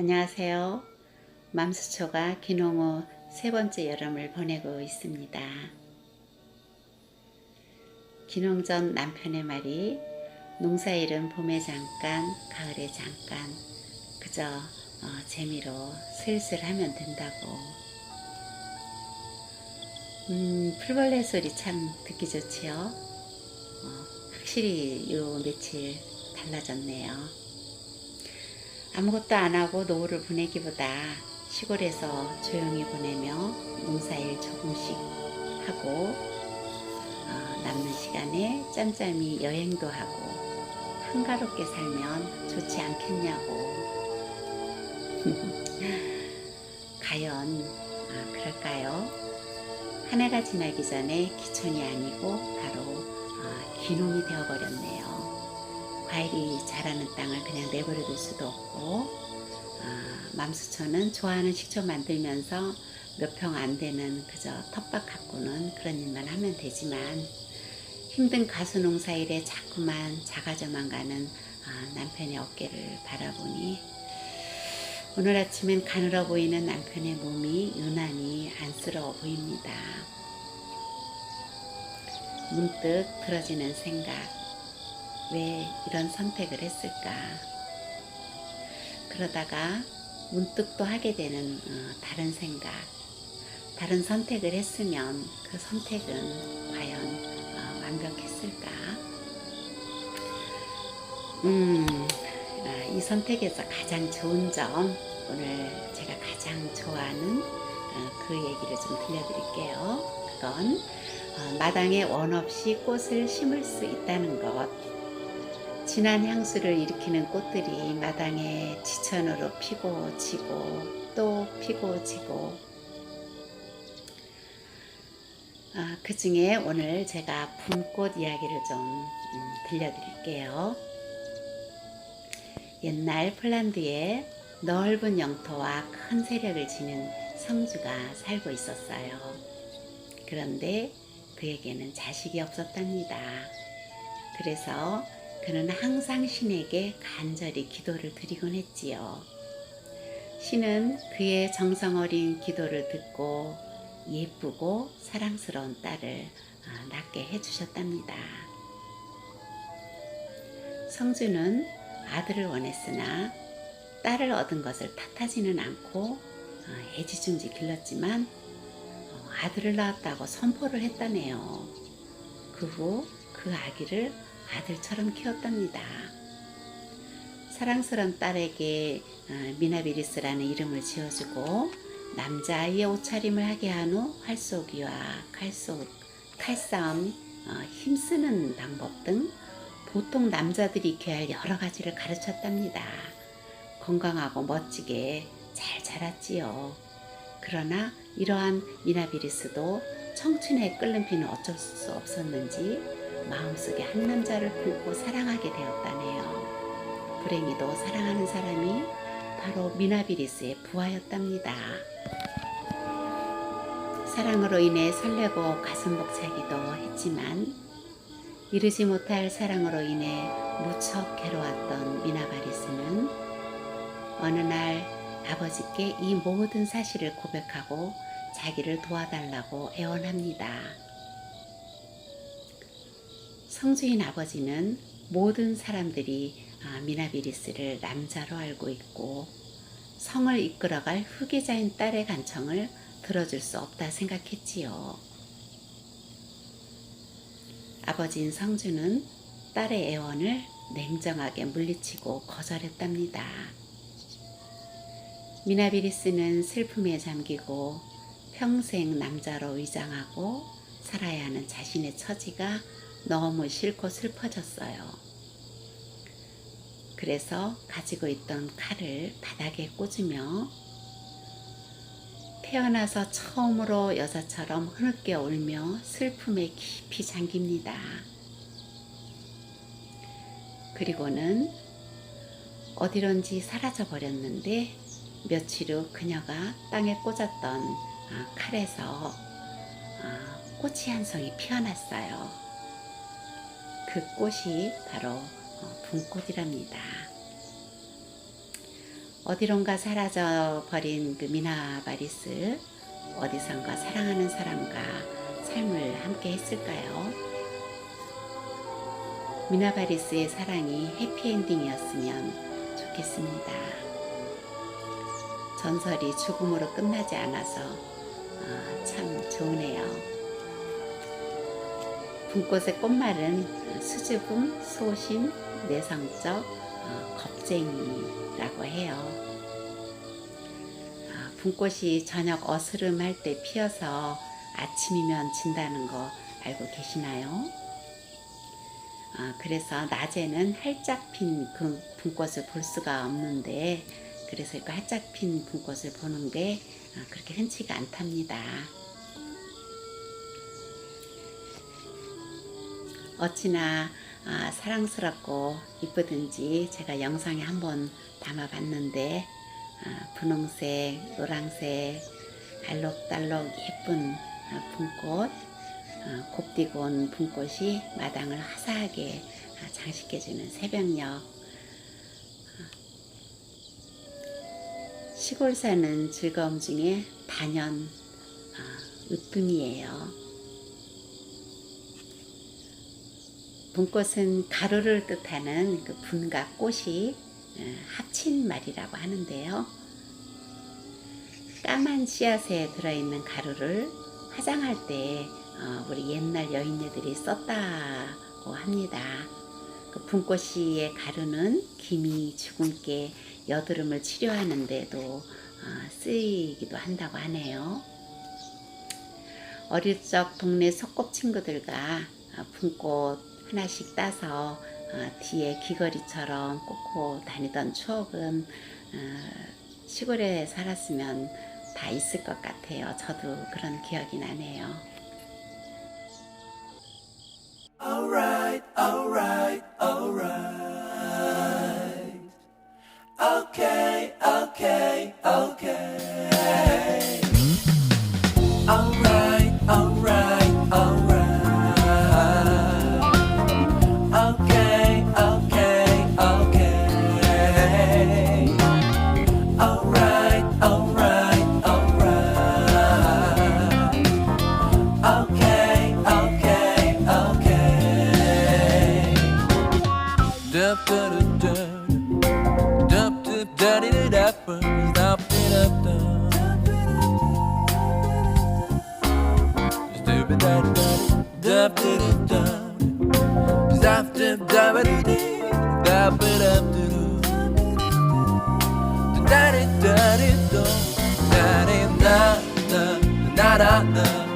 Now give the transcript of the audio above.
안녕하세요. 맘수초가 기농후 세 번째 여름을 보내고 있습니다. 기농 전 남편의 말이 농사일은 봄에 잠깐, 가을에 잠깐, 그저 어, 재미로 슬슬 하면 된다고. 음, 풀벌레 소리 참 듣기 좋지요. 어, 확실히 요 며칠 달라졌네요. 아무것도 안 하고 노후를 보내기보다 시골에서 조용히 보내며 농사일 조금씩 하고 어, 남는 시간에 짬짬이 여행도 하고 한가롭게 살면 좋지 않겠냐고. 과연 아, 그럴까요? 한 해가 지나기 전에 기촌이 아니고 바로 아, 귀농이 되어버렸네요. 과일이 자라는 땅을 그냥 내버려 둘 수도 없고 아, 맘수초는 좋아하는 식초 만들면서 몇 평 안 되는 그저 텃밭 가꾸는 그런 일만 하면 되지만 힘든 가수 농사일에 자꾸만 작아져만 가는 아, 남편의 어깨를 바라보니 오늘 아침엔 가늘어 보이는 남편의 몸이 유난히 안쓰러워 보입니다. 문득 들어지는 생각. 왜 이런 선택을 했을까? 그러다가 문득 또 하게 되는 어, 다른 생각. 다른 선택을 했으면 그 선택은 과연 어, 완벽했을까? 음, 아, 이 선택에서 가장 좋은 점, 오늘 제가 가장 좋아하는 어, 그 얘기를 좀 들려드릴게요. 그건 어, 마당에 원 없이 꽃을 심을 수 있다는 것. 진한 향수를 일으키는 꽃들이 마당에 지천으로 피고 지고 또 피고 지고 아, 그 중에 오늘 제가 봄꽃 이야기를 좀 음, 들려드릴게요. 옛날 폴란드에 넓은 영토와 큰 세력을 지닌 성주가 살고 있었어요. 그런데 그에게는 자식이 없었답니다. 그래서 그는 항상 신에게 간절히 기도를 드리곤 했지요. 신은 그의 정성 어린 기도를 듣고 예쁘고 사랑스러운 딸을 아, 낳게 해주셨답니다. 성주는 아들을 원했으나 딸을 얻은 것을 탓하지는 않고 어, 애지중지 길렀지만 어, 아들을 낳았다고 선포를 했다네요. 그후 그 아기를 아들처럼 키웠답니다. 사랑스런 딸에게 어, 미나비리스라는 이름을 지어주고 남자아이의 옷차림을 하게 한 후 활쏘기와 칼쏘, 칼싸움, 어, 힘쓰는 방법 등 보통 남자들이 익혀야 할 여러 가지를 가르쳤답니다. 건강하고 멋지게 잘 자랐지요. 그러나 이러한 미나비리스도 청춘의 끓는 피는 어쩔 수 없었는지 마음속에 한 남자를 품고 사랑하게 되었다네요. 불행히도 사랑하는 사람이 바로 미나비리스의 부하였답니다. 사랑으로 인해 설레고 가슴 벅차기도 했지만 이르지 못할 사랑으로 인해 무척 괴로웠던 미나바리스는 어느 날 아버지께 이 모든 사실을 고백하고 자기를 도와달라고 애원합니다. 성주인 아버지는 모든 사람들이 아, 미나비리스를 남자로 알고 있고 성을 이끌어갈 후계자인 딸의 간청을 들어줄 수 없다 생각했지요. 아버지인 성주는 딸의 애원을 냉정하게 물리치고 거절했답니다. 미나비리스는 슬픔에 잠기고 평생 남자로 위장하고 살아야 하는 자신의 처지가 너무 싫고 슬퍼졌어요. 그래서 가지고 있던 칼을 바닥에 꽂으며 태어나서 처음으로 여자처럼 흐느껴 울며 슬픔에 깊이 잠깁니다. 그리고는 어디론지 사라져 버렸는데 며칠 후 그녀가 땅에 꽂았던 아, 칼에서 아, 꽃이 한 송이 피어났어요. 그 꽃이 바로 어, 봄꽃이랍니다. 어디론가 사라져 버린 그 미나 바리스 어디선가 사랑하는 사람과 삶을 함께 했을까요? 미나 바리스의 사랑이 해피엔딩이었으면 좋겠습니다. 전설이 죽음으로 끝나지 않아서 어, 참 좋으네요. 분꽃의 꽃말은 수줍음, 소심, 내성적, 어, 겁쟁이라고 해요. 아, 분꽃이 저녁 어스름할 때 피어서 아침이면 진다는 거 알고 계시나요? 아, 그래서 낮에는 활짝 핀그 분꽃을 볼 수가 없는데 그래서 그 활짝 핀 분꽃을 보는 게 아, 그렇게 흔치가 않답니다. 어찌나 아, 사랑스럽고 이쁘든지 제가 영상에 한번 담아봤는데 아, 분홍색, 노랑색, 알록달록 예쁜 아, 분꽃, 아, 곱디고 온 분꽃이 마당을 화사하게 아, 장식해주는 새벽녘. 시골 사는 즐거움 중에 단연 아, 으뜸이에요. 분꽃은 가루를 뜻하는 그 분과 꽃이 어, 합친 말이라고 하는데요. 까만 씨앗에 들어있는 가루를 화장할 때 어, 우리 옛날 여인네들이 썼다고 합니다. 그 분꽃씨의 가루는 기미, 주근깨, 여드름을 치료하는데도 어, 쓰이기도 한다고 하네요. 어릴 적 동네 소꿉친구들과 어, 분꽃 하나씩 따서 어, 뒤에 귀걸이처럼 꽂고 다니던 추억은 어, 시골에 살았으면 다 있을 것 같아요. 저도 그런 기억이 나네요. dirty diapers, dump it up, dump. Stupid dump, dump it up, dump. Dump it, dump it, dump it up, dump. Dirty, dirty, dump. Dirty, na na na na na.